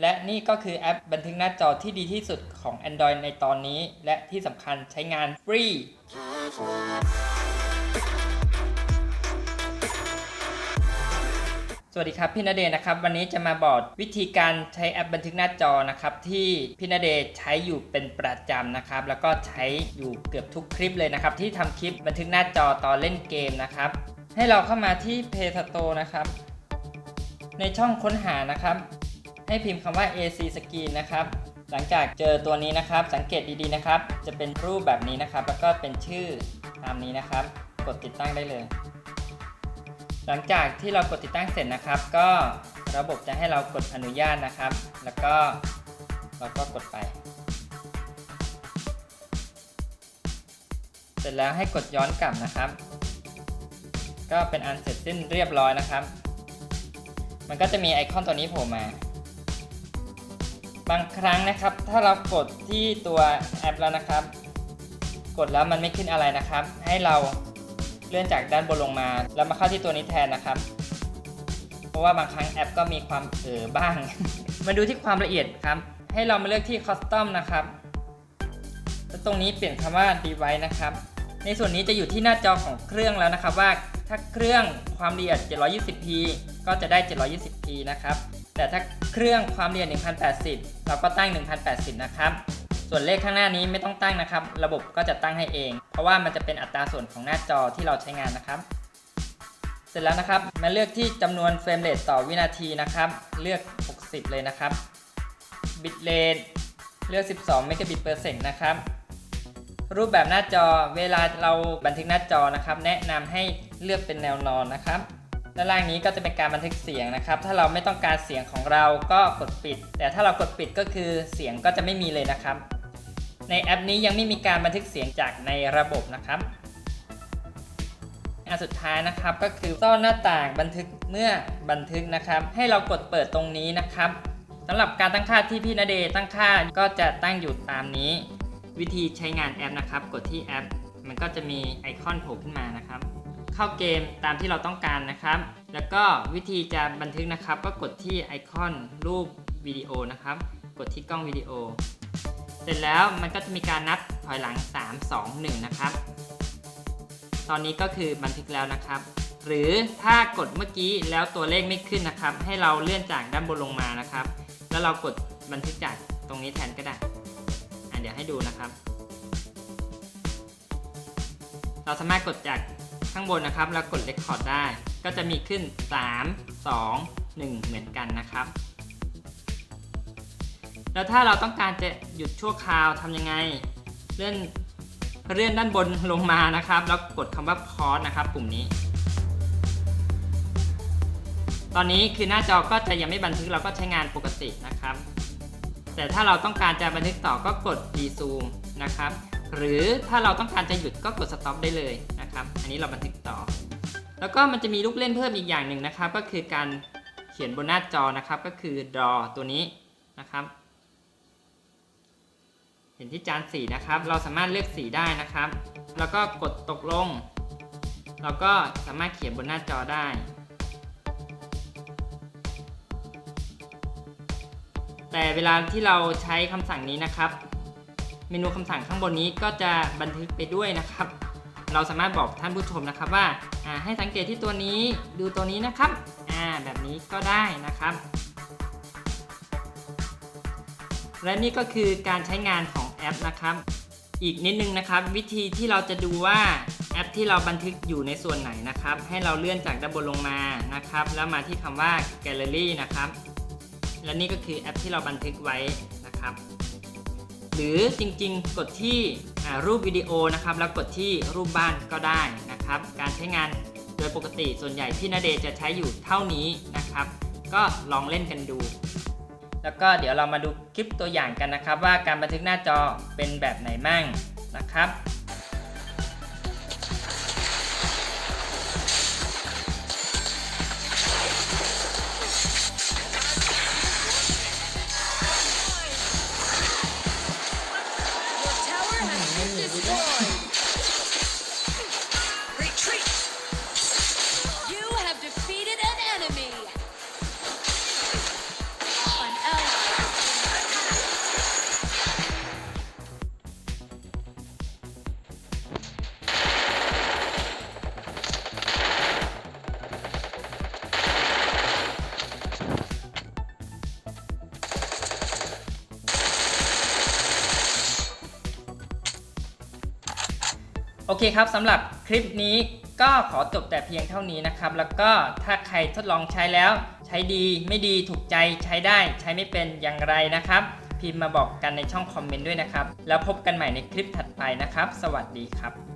และนี่ก็คือแอปบันทึกหน้าจอที่ดีที่สุดของ Android ในตอนนี้ และที่สำคัญใช้งานฟรี สวัสดีครับพี่ณเดชนะครับ วันนี้จะมาบอกวิธีการใช้แอปบันทึกหน้าจอนะครับ ที่พี่ณเดชใช้อยู่เป็นประจำนะครับ แล้วก็ใช้อยู่เกือบทุกคลิปเลยนะครับ ที่ทำคลิปบันทึกหน้าจอตอนเล่นเกมนะครับ ให้เราเข้ามาที่ Play Store นะครับ ในช่องค้นหานะครับ ให้พิมพ์คำว่า AC Screen นะครับ หลังจากเจอตัวนี้นะครับ สังเกตดีๆนะครับ จะเป็นรูปแบบนี้นะครับ แล้วก็เป็นชื่อตามนี้นะครับ กดติดตั้งได้เลย หลังจากที่เรากดติดตั้งเสร็จนะครับ ก็ระบบจะให้เรากดอนุญาตนะครับ แล้วก็เราก็กดไป เสร็จแล้วให้กดย้อนกลับนะครับ ก็เป็นอันเสร็จสิ้นเรียบร้อยนะครับ มันก็จะมีไอคอนตัวนี้โผล่มา บางครั้งนะครับ ถ้าเรากดที่ตัวแอปแล้วนะครับ กดแล้วมันไม่ขึ้นอะไรนะครับ ให้เราเลื่อนจากด้านบนลงมา แล้วมาเข้าที่ตัวนี้แทนนะครับ เพราะว่าบางครั้งแอปก็มีความเออบ้าง มาดูที่ความละเอียดครับ ให้เรามาเลือกที่ Custom นะครับแล้วตรงนี้เปลี่ยนคำว่า Device นะครับ ในส่วนนี้จะอยู่ที่หน้าจอของเครื่องแล้วนะครับว่าถ้าเครื่องความละเอียด 720p ก็จะได้ 720p นะครับ แต่ถ้าเครื่องความละเอียด 1080 เราก็ตั้ง 1080 นะครับ ส่วนเลขข้างหน้านี้ไม่ต้องตั้งนะครับ ระบบก็จะตั้งให้เอง เพราะว่ามันจะเป็นอัตราส่วนของหน้าจอที่เราใช้งานนะครับ เสร็จแล้วนะครับมาเลือกที่จำนวนเฟรมเรทต่อวินาทีนะครับ เลือก 60 เลยนะครับ บิตเรทเลือก 12 เมกะบิตเปอร์เซกนะครับ รูปแบบหน้าจอเวลาเราบันทึกหน้าจอนะครับ แนะนำให้เลือกเป็นแนวนอนนะครับ ด้านล่างนี้ก็จะเป็นการบันทึกเสียงนะครับ ถ้าเราไม่ต้องการเสียงของเราก็กดปิด แต่ถ้าเรากดปิดก็คือเสียงก็จะไม่มีเลยนะครับ ในแอปนี้ยังไม่มีการบันทึกเสียงจากในระบบนะครับอันสุดท้ายนะครับก็คือซ่อนหน้าต่างบันทึกเมื่อบันทึกนะครับ ให้เรากดเปิดตรงนี้นะครับสำหรับการตั้งค่าที่พี่ณเดชน์ตั้งค่าก็จะตั้งอยู่ตามนี้ วิธีใช้งานแอปนะครับ กดที่แอป มันก็จะมีไอคอนโผล่ขึ้นมานะครับ เข้าเกมตามที่เราต้องการนะครับ แล้วก็วิธีจะบันทึกนะครับ ก็กดที่ไอคอนรูปวิดีโอนะครับ กดที่กล้องวิดีโอ เสร็จแล้วมันก็จะมีการนับถอยหลัง 3 2 1 นะครับ ตอนนี้ก็คือบันทึกแล้วนะครับ หรือถ้ากดเมื่อกี้แล้วตัวเลขไม่ขึ้นนะครับ ให้เราเลื่อนจากด้านบนลงมานะครับ แล้วเรากดบันทึกจากตรงนี้แทนก็ได้อะเดี๋ยวให้ดูนะครับ เราสามารถกดจาก ข้างบนนะครับแล้วกด Record ได้ ก็จะมีขึ้น 3 2 1 เหมือนกันนะครับ แล้วถ้าเราต้องการจะหยุดชั่วคราวทำยังไง เลื่อนเลื่อนด้านบนลงมานะครับ แล้วกดคำว่า pause นะครับ ปุ่มนี้ ตอนนี้คือหน้าจอก็จะยังไม่บันทึกเราก็ใช้งานปกตินะครับ แต่ถ้าเราต้องการจะบันทึกต่อก็กด resume นะครับ หรือถ้าเราต้องการจะหยุดก็กด stop ได้เลยนะครับ อันนี้เราบันทึกต่อ แล้วก็มันจะมีลูกเล่นเพิ่มอีกอย่างหนึ่งนะครับ ก็คือการเขียนบนหน้าจอนะครับ ก็คือ draw ตัวนี้นะครับ เห็นที่จานสีนะครับ เราสามารถเลือกสีได้นะครับ แล้วก็กดตกลง เราก็สามารถเขียนบนหน้าจอได้แต่เวลาที่เราใช้คำสั่งนี้นะครับ เมนูคำสั่งข้างบนนี้ก็จะบันทึกไปด้วยนะครับ เราสามารถบอกท่านผู้ชมนะครับว่าให้สังเกตที่ตัวนี้ดูตัวนี้นะครับแบบนี้ก็ได้นะครับ และนี่ก็คือการใช้งานของแอปนะครับ อีกนิดนึงนะครับ วิธีที่เราจะดูว่าแอปที่เราบันทึกอยู่ในส่วนไหนนะครับ ให้เราเลื่อนจากด้านบนลงมานะครับ แล้วมาที่คำว่า Gallery นะครับ และนี่ก็คือแอปที่เราบันทึกไว้นะครับ รือจริงๆ กดที่รูปวิดีโอนะครับ แล้วกดที่รูปบ้านก็ได้นะครับ การใช้งานโดยปกติส่วนใหญ่ที่นาเดย์จะใช้อยู่เท่านี้นะครับ ก็ลองเล่นกันดู แล้วก็เดี๋ยวเรามาดูคลิปตัวอย่างกันนะครับ ว่าการบันทึกหน้าจอเป็นแบบไหนมั่งนะครับ โอเคครับสำหรับคลิปนี้ก็ขอจบแต่เพียงเท่านี้นะครับ แล้วก็ถ้าใครทดลองใช้แล้ว ใช้ดีไม่ดีถูกใจใช้ได้ ใช้ไม่เป็นอย่างไรนะครับ พิมพ์มาบอกกันในช่องคอมเมนต์ด้วยนะครับ แล้วพบกันใหม่ในคลิปถัดไปนะครับ สวัสดีครับ